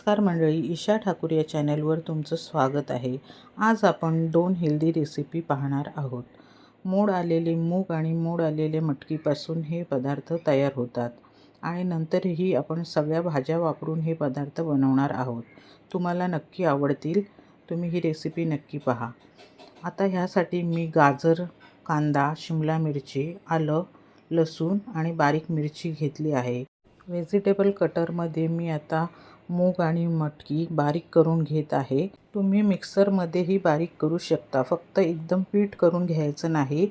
नमस्कार मंडळी ईशा ठाकूर या चॅनलवर तुमचं स्वागत आहे. आज आपण दोन हेल्दी रेसिपी पाहणार आहोत. मोड आलेले मूग आणि मोड आलेले मटकीपासून हे पदार्थ तयार होतात आणि नंतरही आपण सगळ्या भाज्या वापरून हे पदार्थ बनवणार आहोत. तुम्हाला नक्की आवडतील तुम्ही ही रेसिपी नक्की पहा. आता ह्यासाठी मी गाजर कांदा शिमला मिरची आलं लसूण आणि बारीक मिरची घेतली आहे. व्हेजिटेबल कटरमध्ये मी आता मूग आणि मटकी बारीक करून घेत आहे. तुम्ही मिक्सरमध्येही बारीक करू शकता. फक्त एकदम पीठ करून घ्यायचं नाही.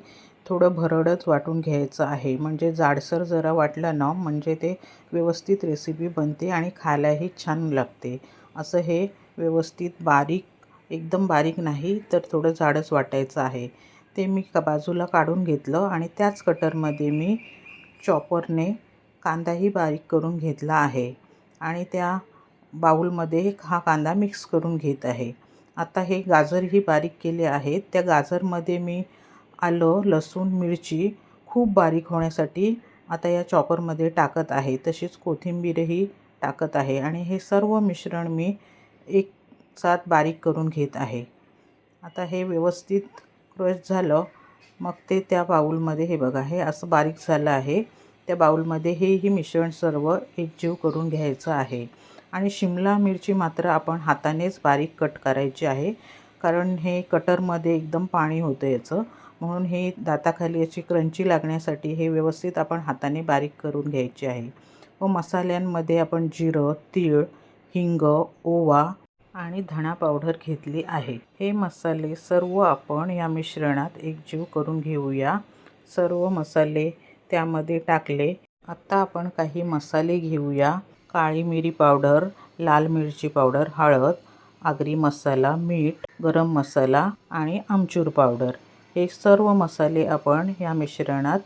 थोडं भरडच वाटून घ्यायचं आहे. म्हणजे जाडसर जरा वाटलं ना म्हणजे ते व्यवस्थित रेसिपी बनते आणि खायलाही छान लागते. असं हे व्यवस्थित बारीक एकदम बारीक नाही तर थोडं जाडच वाटायचं आहे. ते मी का बाजूला काढून घेतलं आणि त्याच कटरमध्ये मी चॉपरने कांदाही बारीक करून घेतला आहे. आणि त्या बाऊलमध्ये हा कांदा मिक्स करून घेत आहे. आता हे गाजरही बारीक केले आहेत. त्या गाजरमध्ये मी आलं लसूण मिरची खूप बारीक होण्यासाठी आता या चॉपरमध्ये टाकत आहे. तशीच कोथिंबीरही टाकत आहे आणि हे सर्व मिश्रण मी एक साथ बारीक करून घेत आहे. आता हे व्यवस्थित क्रश झालं मग ते त्या बाऊलमध्ये हे बघा हे असं बारीक झालं आहे. त्या बाऊलमध्ये हेही मिश्रण सर्व एकजीव करून घ्यायचं आहे. आणि शिमला मिरची मात्र आपण हातानेच बारीक कट करायची आहे. कारण हे कटरमध्ये एकदम पाणी होतं याचं. म्हणून हे दाताखाली याची क्रंची लागण्यासाठी हे व्यवस्थित आपण हाताने बारीक करून घ्यायचे आहे. व मसाल्यांमध्ये आपण जिरं तीळ हिंग ओवा आणि धणा पावडर घेतली आहे. हे मसाले सर्व आपण या मिश्रणात एकजीव करून घेऊया. सर्व मसाले त्यामध्ये टाकले. आत्ता आपण काही मसाले घेऊया. काळी मिरी पावडर लाल मिरची पावडर हळद आगरी मसाला मीठ गरम मसाला आणि आमचूर पावडर. हे सर्व मसाले आपण या मिश्रणात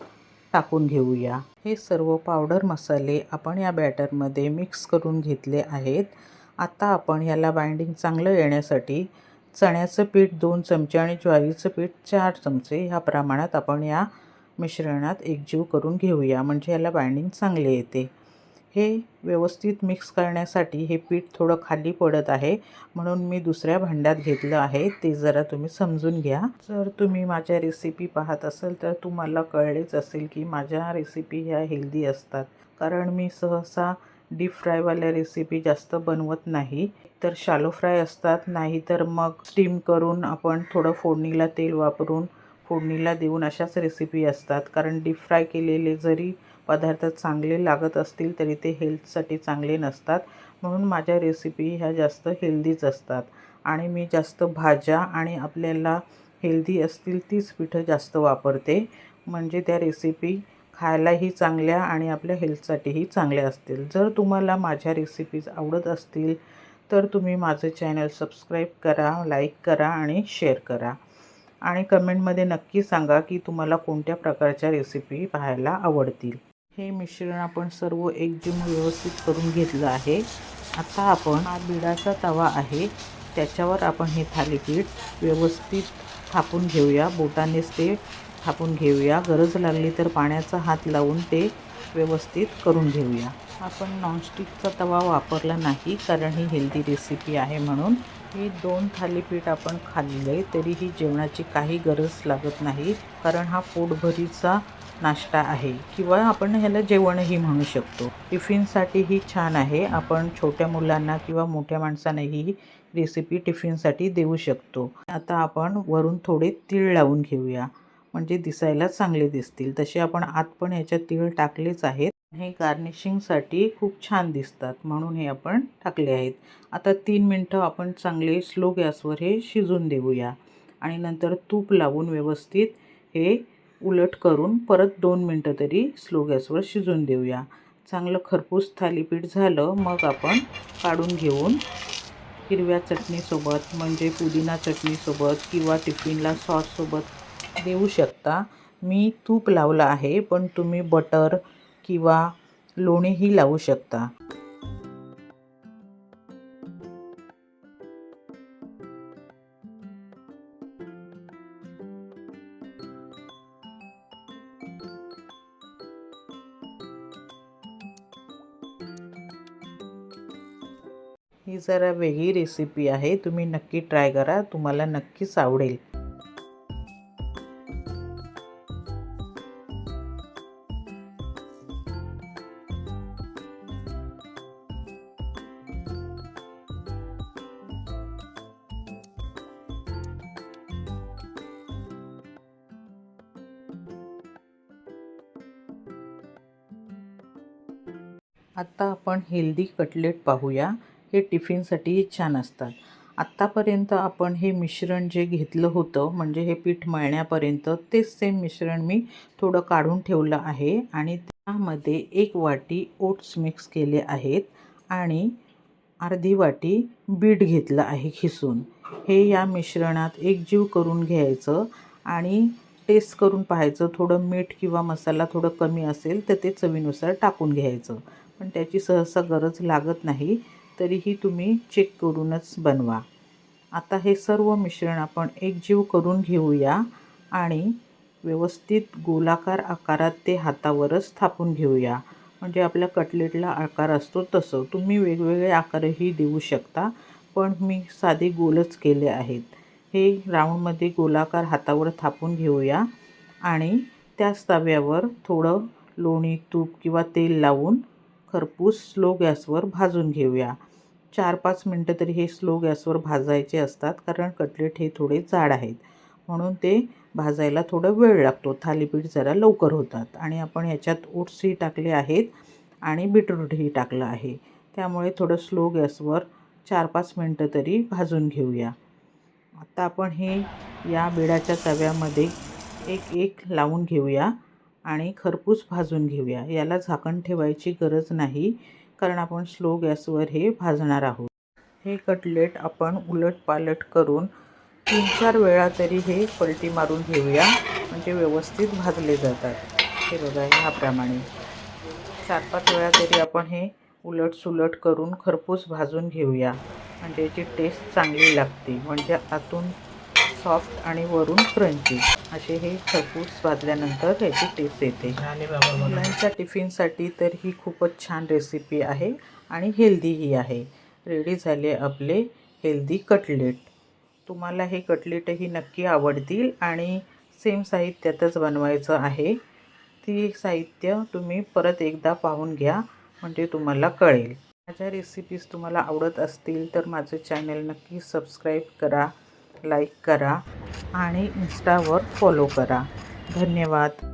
टाकून घेऊया. हे सर्व पावडर मसाले आपण या बॅटरमध्ये मिक्स करून घेतले आहेत. आता आपण ह्याला बाइंडिंग चांगलं येण्यासाठी चण्याचं पीठ दोन चमचे आणि ज्वारीचं पीठ चार चमचे ह्या प्रमाणात आपण या मिश्रणात एकजीव करून घेऊया. म्हणजे याला बाइंडिंग चांगले येते. हे व्यवस्थित मिक्स करण्यासाठी हे पीठ थोडं खाली पडत आहे. म्हणून मी दुसऱ्या भांड्यात घेतलं आहे. ते जरा तुम्ही समजून घ्या. जर तुम्ही माझ्या रेसिपी पाहत असाल तर तुम्हाला कळलेच असेल की माझ्या रेसिपी ह्या हेल्दी असतात. कारण मी सहसा डीप फ्रायवाल्या रेसिपी जास्त बनवत नाही. तर शालो फ्राय असतात नाही तर मग स्टीम करून आपण थोडं फोडणीला तेल वापरून फोडणीला देऊन अशाच रेसिपी असतात. कारण डीप फ्राय केलेले जरी पदार्थ चांगले लागत असतील तरी ते हेल्थसाठी चांगले नसतात. म्हणून माझ्या रेसिपी ह्या जास्त हेल्दीच असतात. आणि मी जास्त भाज्या आणि आपल्याला हेल्दी असतील तीच पिठं जास्त वापरते. म्हणजे त्या रेसिपी खायलाही चांगल्या आणि आपल्या हेल्थसाठीही चांगल्या असतील. जर तुम्हाला माझ्या रेसिपीज आवडत असतील तर तुम्ही माझं चॅनल सबस्क्राईब करा लाईक करा आणि शेअर करा. आणि कमेंटमध्ये नक्की सांगा की तुम्हाला कोणत्या प्रकारच्या रेसिपी पाहायला आवडतील. हे मिश्रण आपण सर्व एकजीव व्यवस्थित करून घेतलं आहे. आता आपण हा बिडाचा तवा आहे. त्याच्यावर आपण हे थालीपीठ व्यवस्थित थापून घेऊया. बोटानेच ते थापून घेऊया. गरज लागली तर पाण्याचा हात लावून ते व्यवस्थित करून घेऊया. आपण नॉनस्टिकचा तवा वापरला नाही कारण ही हेल्दी रेसिपी आहे म्हणून. ही दोन थालीपीठ आपण खाल्ले तरीही जेवणाची काही गरज लागत नाही कारण हा पोटभरीचा नाश्ता आहे किंवा आपण ह्याला जेवणही म्हणू शकतो. टिफिनसाठीही छान आहे. आपण छोट्या मुलांना किंवा मोठ्या माणसांनाही ही रेसिपी टिफिनसाठी देऊ शकतो. आता आपण वरून थोडे तीळ लावून घेऊया. म्हणजे दिसायला चांगले दिसतील. तसे आपण आत पण ह्याच्यात तीळ टाकलेच आहेत. हे गार्निशिंगसाठी खूप छान दिसतात. म्हणून हे आपण टाकले आहेत. आता तीन मिनटं आपण चांगले स्लो गॅसवर हे शिजून देऊया. आणि नंतर तूप लावून व्यवस्थित हे उलट करून परत दोन मिनटं तरी स्लो गॅसवर शिजून देऊया. चांगलं खरपूस थालीपीठ झालं मग आपण काढून घेऊन हिरव्या चटणीसोबत म्हणजे पुदिना चटणीसोबत किंवा टिफिनला सॉससोबत देऊ शकता. मी तूप लावलं आहे पण तुम्ही बटर किंवा लोणीही लावू शकता. ही जरा वेगळी रेसिपी आहे. तुम्ही नक्की ट्राय करा. तुम्हाला नक्कीच आवडेल. आत्ता आपण हेल्दी कटलेट पाहूया. हे टिफिनसाठी छान असतात. आत्तापर्यंत आपण हे मिश्रण जे घेतलं होतं म्हणजे हे पीठ मळण्यापर्यंत तेच सेम मिश्रण मी थोडं काढून ठेवलं आहे. आणि त्यामध्ये एक वाटी ओट्स मिक्स केले आहेत आणि अर्धी वाटी बीट घेतलं आहे खिसून. हे या मिश्रणात एकजीव करून घ्यायचं आणि टेस्ट करून पाहायचं. थोडं मीठ किंवा मसाला थोडं कमी असेल तर ते चवीनुसार टाकून घ्यायचं. पण त्याची सहसा गरज लागत नाही. तरीही तुम्ही चेक करूनच बनवा. आता हे सर्व मिश्रण आपण एकजीव करून घेऊया आणि व्यवस्थित गोलाकार आकारात ते हातावरच थापून घेऊया. म्हणजे आपल्या कटलेटला आकार असतो तसं. तुम्ही वेगवेगळे आकारही देऊ शकता पण मी साधे गोलच केले आहेत. हे राऊंडमध्ये गोलाकार हातावर थापून घेऊया आणि त्याच तव्यावर थोडं लोणी तूप किंवा तेल लावून खरपूस स्लो गॅसवर भाजून घेऊया. चार पाच मिनटं तरी हे स्लो गॅसवर भाजायचे असतात कारण कटलेट हे थोडे जाड आहेत. म्हणून ते भाजायला थोडं वेळ लागतो. थालीपीठ जरा लवकर होतात आणि आपण ह्याच्यात ओट्सही टाकले आहेत आणि बीटरूटही टाकलं आहे. त्यामुळे थोडं स्लो गॅसवर चार पाच मिनटं तरी भाजून घेऊया. आता आपण हे या बिडाच्या तव्यामध्ये एक एक लावून घेऊया. आणि खरपूस भाजून घेऊया. याला झाकण ठेवायची गरज नाही कारण आपण स्लो गॅसवर हे भाजणार आहोत. हे कटलेट आपण उलट पालट करून तीन चार वेळा तरी हे पलटी मारून घेऊया. म्हणजे व्यवस्थित भाजले जातात. हे बघा ह्याप्रमाणे. चार पाच वेळा तरी आपण हे उलट सुलट करून खरपूस भाजून घेऊया. म्हणजे याची टेस्ट चांगली लागते. म्हणजे आतून सॉफ्ट आणि वरून क्रंची असे हे खरपूस भाजल्यानंतर ह्याची टेस्ट येते. मुलांच्या टिफिनसाठी तर ही खूपच छान रेसिपी आहे आणि हेल्दीही आहे. रेडी झाले आपले हेल्दी कटलेट तुम्हाला हे कटलेटही नक्की आवडतील आणि सेम साहित्यातच बनवायचं आहे. ती साहित्य तुम्ही परत एकदा पाहून घ्या म्हणजे तुम्हाला कळेल. माझ्या रेसिपीज तुम्हाला आवडत असतील तर माझं चॅनल नक्की सबस्क्राईब करा लाईक करा. आणि इन्स्टावर फॉलो करा. धन्यवाद.